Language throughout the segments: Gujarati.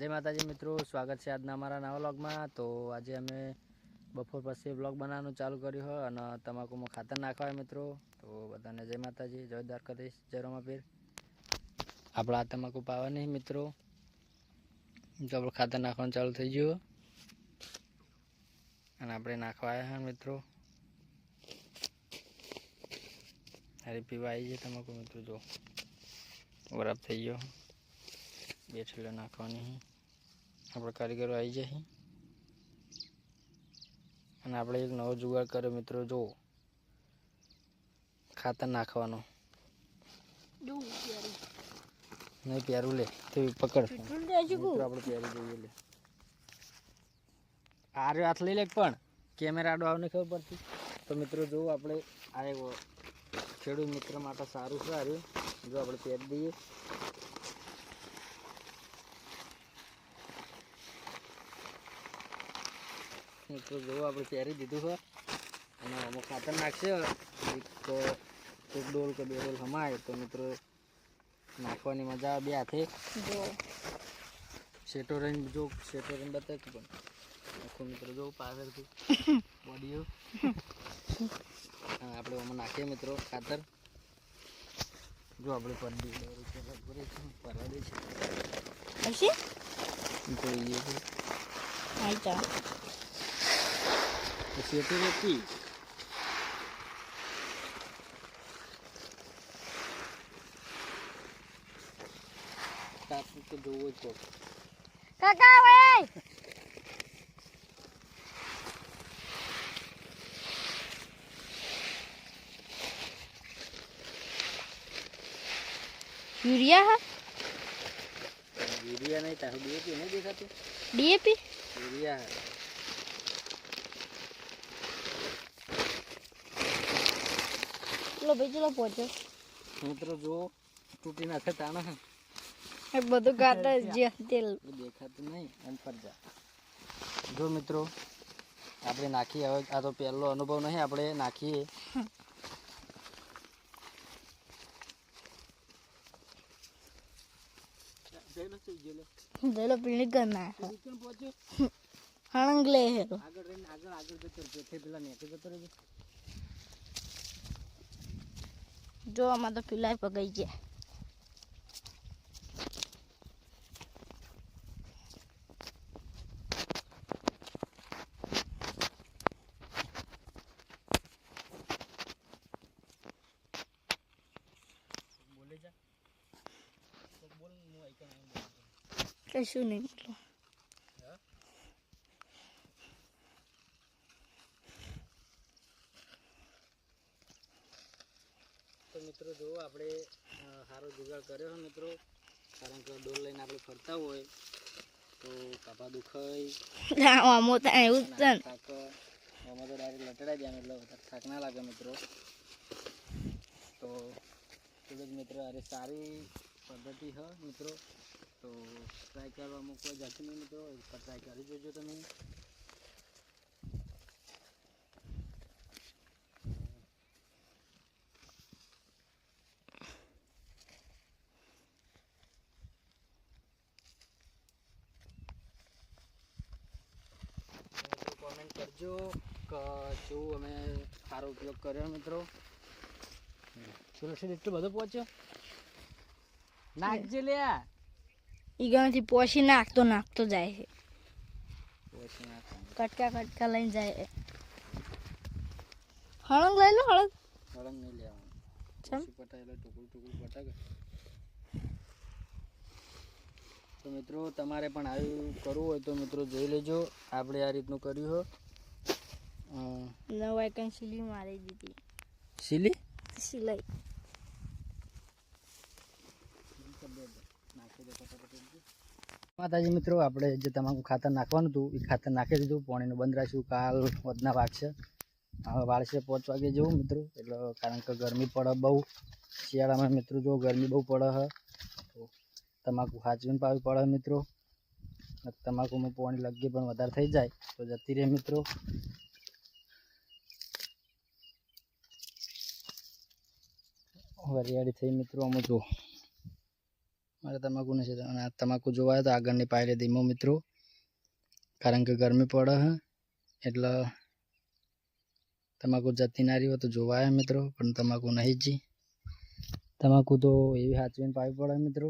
જય માતાજી મિત્રો, સ્વાગત છે આજના અમારા નવા વ્લોગમાં. તો આજે અમે બપોર પછી વ્લોગ બનાવવાનું ચાલુ કર્યું હોય અને તમાકુમાં ખાતર નાખવા મિત્રો. તો બધાને જય માતાજી, જય દ્વારકાધીશ, જય રમાપીર. આપણા તમાકુ પાવા નહીં મિત્રો. તો આપણે ખાતર નાખવાનું ચાલુ થઈ ગયું. અને આપણે નાખવા આવ્યા હા મિત્રો. હારી પીવા આવી જાય તમાકુ મિત્રો, જો. બરાબર થઈ ગયો. બે છેલ્લે નાખવાની આપણે કારીગરો આવી જાય. અને આપણે એક નવો જુગાડ કર્યો મિત્રો જો ખાતર નાખવાનો. નહીં પ્યારું લે તો પકડ. આપણે પ્યારું જોઈએ લે. આરે હાથ લઈ લે પણ કેમેરા આડો આવને ખબર પડતી. તો મિત્રો જો આપણે આ એક ખેડૂત મિત્ર માટે સારું છે આર્યું જો આપણે પહેરી દઈએ. મિત્રો જોવો આપણે પહેરી દીધું છે. અને અમુક ખાતર નાખશે. એક તો એક ડોલ કે બે ડોલ હમાય તો મિત્રો નાખવાની મજા આવે બે હાથે. શેટો રહીને જો શેટો રહીને બતાવી પણ. આખું મિત્રો જો પાછળથી બોડીઓ આપણે આમાં નાખીએ મિત્રો ખાતર. જો આપણે પરદી પરવા દે છે. જોઈએ છે. આઈતા તો શેટો રહેતી કાપવું તો જોવું જ પડે કાકા ભાઈ યુરિયા હા યુરિયા નહીં તારું ડીએપી નહીં દેખાતું ડીએપી યુરિયા ચલો ભાઈ ચલો પહોંચો મિત્રો જો તૂટી નાખે તાણા હે. એ બધું કાઢે જે તેલ. એ દેખાતું નહીં એમ પર જા. જો મિત્રો આપણે નાખીએ હવે આ તો પહેલો અનુભવ નહીં આપણે નાખીએ. જેલો પીણી કર નાખે. હણંગ લે હેરો આગળ રહીને આગળ આગળ જતો રહેજો. તે પેલા નેચે જતો રહેજો. જો આમાં તો પીલાય પગાઈ ગયા. કશું નહીં બોલો હા? તો મિત્રો જો આપણે સારો જુગાડ કર્યો છે મિત્રો. કારણ કે ડોલ લઈને આપણે ફરતા હોય તો કાપા દુખાય. આમો તો એવું જ થાક આમાં તો ડાયરેક્ટ લટડાઈ જાય એટલે વધારે થાક ના લાગે મિત્રો. તો ખૂબ જ મિત્રો અરે સારી પદ્ધતિ હ મિત્રો. તો ટ્રાય કરવામાં કોઈ જાતી નહીં મિત્રો ટ્રાય કરી જોજો તમે. કરજો કે અમે સારો ઉપયોગ કર્યો મિત્રો. સુરક્ષિત એટલું બધું પહોંચ્યો? નાખજે લ્યા ઈ ગમેથી પોસી નાખતો નાખતો જાય છે. કટકા કટકા લઈને જાય છે. હળંગ લઈ લો હળંગ. હળંગ નહીં લેવાનું. ચમ? પટાયેલો ટુકડું ટુકડું પટાકે તો મિત્રો તમારે પણ આવું કરવું હોય તો મિત્રો જોઈ લેજો. આપણે આ રીતનું કર્યું હો. નવાઈ કઈ સિલી મારી દીધી. સીલી સિલાઈ માતાજી મિત્રો આપણે જે તમાકુ ખાતર નાખવાનું હતું એ ખાતર નાખી દીધું. પાણીનું બંધ રાખ્યું. કાલ વધના વાગશે હવે વાળશે પાંચ વાગે જેવું મિત્રો. એટલે કારણ કે ગરમી પડે બહુ. શિયાળામાં મિત્રો જો ગરમી બહુ પડે હ તો તમાકુ સાચવીને પાવી પડે મિત્રો. તમાકુમાં પાણી લગી પણ વધારે થઈ જાય. તો જતી રહે મિત્રો. વરિયાળી થઈ મિત્રો અમે જુઓ. મારે તમાકુ નથી. અને આ તમાકુ જોવાય તો આગળની પાયરે ધીમો મિત્રો. કારણ કે ગરમી પડે હે, એટલે તમાકુ જતી ના રહી હોય તો જોવાય મિત્રો, પણ તમાકુ નહીં જી. તમાકુ તો એવી સાચવીને પાવી પડે મિત્રો.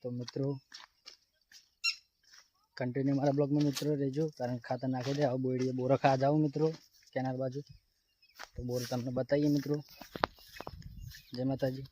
તો મિત્રો કન્ટિન્યુ મારા બ્લોગમાં મિત્રો રહેજો, કારણ ખાતર નાખી દે હવે બોડીએ બોરો ખા જાઓ મિત્રો. કેનાર બાજુ. તો બોર તમને બતાવીએ મિત્રો. જય માતાજી.